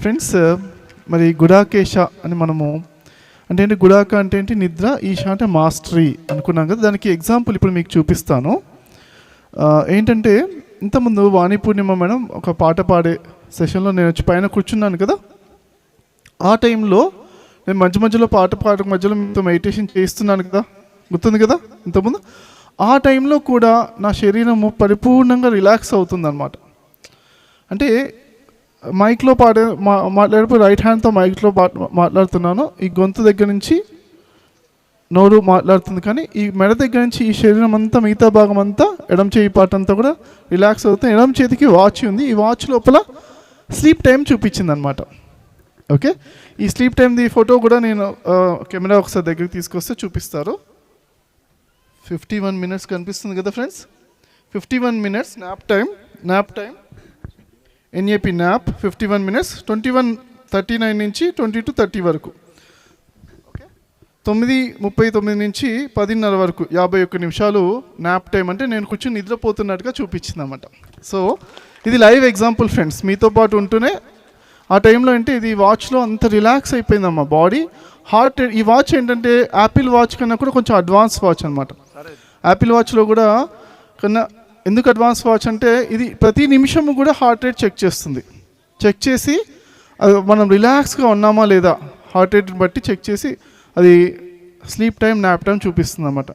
Friends uh, మరి గుడాకేశ అని మనము అంటే ఏంటి గుడాక అంటే ఏంటి నిద్ర ఈశ అంటే మాస్టరీ అనుకున్నాం కదా. దానికి ఎగ్జాంపుల్ ఇప్పుడు మీకు చూపిస్తాను. ఏంటంటే ఇంతకుముందు వాణి పూర్ణిమ మేడం ఒక పాట పాడే సెషన్లో నేను వచ్చి పైన కూర్చున్నాను కదా. ఆ టైంలో నేను మధ్య మధ్యలో పాట పాడక మధ్యలో మీతో మెడిటేషన్ చేస్తున్నాను కదా. గుర్తుంది కదా ఇంతకుముందు? ఆ టైంలో కూడా నా శరీరము పరిపూర్ణంగా రిలాక్స్ అవుతుంది అంటే మైక్లో పాడే మా మాట్లాడేటప్పుడు రైట్ హ్యాండ్తో మైక్లో మాట్లాడుతున్నాను. ఈ గొంతు దగ్గర నుంచి నోరు మాట్లాడుతుంది కానీ ఈ మెడ దగ్గర నుంచి ఈ శరీరం అంతా మిగతా భాగం అంతా ఎడం చేయి పాట అంతా కూడా రిలాక్స్ అవుతుంది. ఎడం చేతికి వాచ్ ఉంది. ఈ వాచ్ లోపల స్లీప్ టైం చూపించింది అనమాట ఓకే ఈ స్లీప్ టైంది ఫోటో కూడా నేను కెమెరా ఒకసారి దగ్గరికి తీసుకొస్తే చూపిస్తారు. ఫిఫ్టీ వన్ మినిట్స్ కనిపిస్తుంది కదా friends fifty one minutes nap time nap time NAP nap fifty one minutes twenty one thirty nine నుంచి ట్వంటీ టు థర్టీ వరకు. ఓకే తొమ్మిది ముప్పై తొమ్మిది నుంచి పదిన్నర వరకు యాభై ఒక్క నిమిషాలు నాప్ టైం అంటే నేను కూర్చొని నిద్రపోతున్నట్టుగా చూపించింది అనమాట సో ఇది లైవ్ ఎగ్జాంపుల్ ఫ్రెండ్స్ మీతో పాటు ఉంటూనే ఆ టైంలో అంటే ఇది వాచ్లో అంత రిలాక్స్ అయిపోయిందమ్మా బాడీ. హార్ట్ ఈ వాచ్ ఏంటంటే యాపిల్ వాచ్ కన్నా కూడా కొంచెం అడ్వాన్స్ వాచ్ అనమాట యాపిల్ వాచ్లో కూడా కన్నా ఎందుకు అడ్వాన్స్ వాచ్ అంటే ఇది ప్రతి నిమిషము కూడా హార్ట్ రేట్ చెక్ చేస్తుంది. చెక్ చేసి అది మనం రిలాక్స్గా ఉన్నామా లేదా హార్ట్ రేట్ని బట్టి చెక్ చేసి అది స్లీప్ టైం నాప్ టైం చూపిస్తుంది అన్నమాట